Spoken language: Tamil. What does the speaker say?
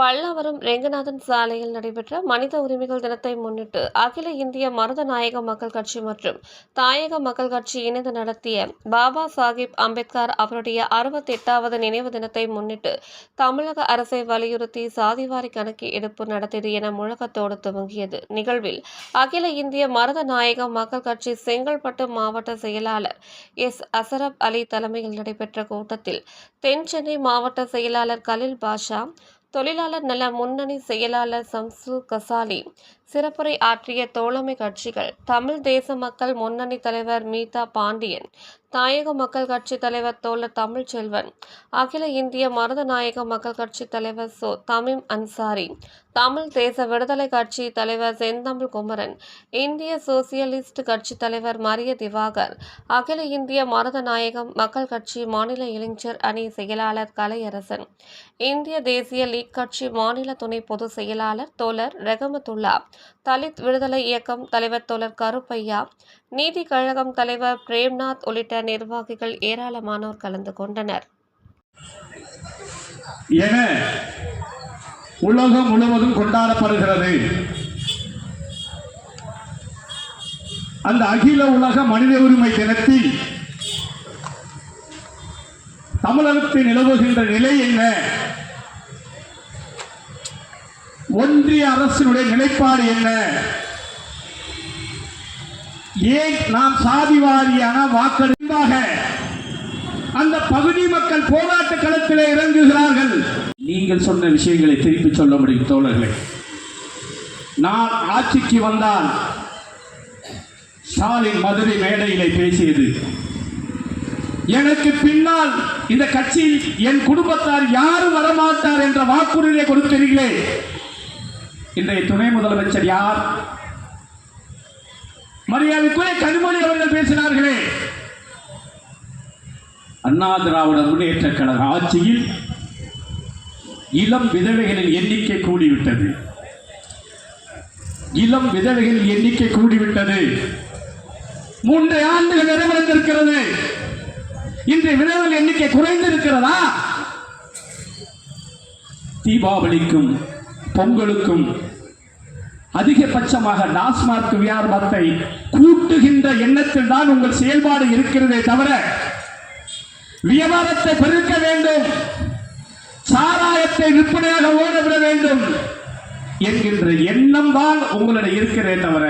பல்லாவரம் ரெங்கநாதன் சாலையில் நடைபெற்ற மனித உரிமைகள் தினத்தை முன்னிட்டு அகில இந்திய மருதநாயக மக்கள் கட்சி மற்றும் தாயக மக்கள் கட்சி இணைந்து நடத்திய பாபா சாஹிப் அம்பேத்கர் அவருடைய அறுபத்தெட்டாவது நினைவு தினத்தை முன்னிட்டு தமிழக அரசை வலியுறுத்தி சாதிவாரி கணக்கு எடுப்பு நடத்தியது என முழக்கத்தோடு துவங்கியது. நிகழ்வில் அகில இந்திய மருதநாயக மக்கள் கட்சி செங்கல்பட்டு மாவட்ட செயலாளர் எஸ். அசரப் அலி தலைமையில் நடைபெற்ற கூட்டத்தில் தென் சென்னை மாவட்ட செயலாளர் கலில் பாஷா தொழிலாளர் நல முன்னணி செயலாளர் சம்சு கசாலி சிறப்புரை ஆற்றிய தோழமை கட்சிகள் தமிழ் தேச மக்கள் முன்னணி தலைவர் மீதா பாண்டியன் தாயக மக்கள் கட்சி தலைவர் தோழர் தமிழ்ச்செல்வன் அகில இந்திய மருதநாயக மக்கள் கட்சி தலைவர் சோ தமிம் அன்சாரி தமிழ் தேச விடுதலை கட்சி தலைவர் செந்தமிழ் குமரன் இந்திய சோசியலிஸ்ட் கட்சி தலைவர் மரிய திவாகர் அகில இந்திய மருதநாயகம் மக்கள் கட்சி மாநில இளைஞர் அணி செயலாளர் கலையரசன் இந்திய தேசிய லீக் கட்சி மாநில துணை பொதுச் செயலாளர் தோழர் ரெகமத்துல்லா தலித் விடுதலை இயக்கம் தலைவர் தோழர் கருப்பையா நீதி கழகம் தலைவர் பிரேம்நாத் உள்ளிட்ட நிர்வாகிகள் ஏராளமானோர் கலந்து கொண்டனர். என உலகம் முழுவதும் கொண்டாடப்படுகிறது. அந்த அகில உலக மனித உரிமை தினத்தில் தமிழகத்தில் நிலவுகின்ற நிலை என்ன? ஒன்றிய அரசினுடைய நிலைப்பாடு என்ன? ஏன் நாம் சாதி வாரியான வாக்களிப்பாக அந்த பகுதி மக்கள் போராட்ட களத்திலே இறங்குகிறார்கள். நீங்கள் சொன்ன விஷயங்களை திருப்பி சொல்ல முடியும் தோழர்களே. நான் ஆட்சிக்கு வந்தால் ஸ்டாலின் மதுரை மேடையிலே பேசியது. எனக்கு பின்னால் இந்த கட்சியில் என் குடும்பத்தார் யாரும் வரமாட்டார் என்ற வாக்குறுதியை கொடுத்தீர்களே. இன்றைய துணை முதலமைச்சர் யார்? மரியாதைக்குரிய கனிமொழி அவர்கள் பேசினார்களே. அண்ணா திராவிட முன்னேற்ற கழக ஆட்சியில் இளம் விதவைகளின் எண்ணிக்கை கூடிவிட்டது. இளம் விதவைகளின் எண்ணிக்கை கூடிவிட்டது. மூன்று ஆண்டுகள் நிறைவடைந்திருக்கிறது. இன்று விதவைகள் எண்ணிக்கை குறைந்திருக்கிறதா? தீபாவளிக்கும் பொங்கலுக்கும் அதிகபட்சமாக டாஸ்மார்க் வியாபாரத்தை கூட்டுகின்ற எண்ணத்தில் தான் உங்கள் செயல்பாடு இருக்கிறதே தவிர வியாபாரத்தை பெருக்க வேண்டும். சாராயத்தை விற்பனையாக ஓடவிட வேண்டும். என்கின்ற எண்ணம் தான் உங்களிடம் இருக்கிறதே தவிர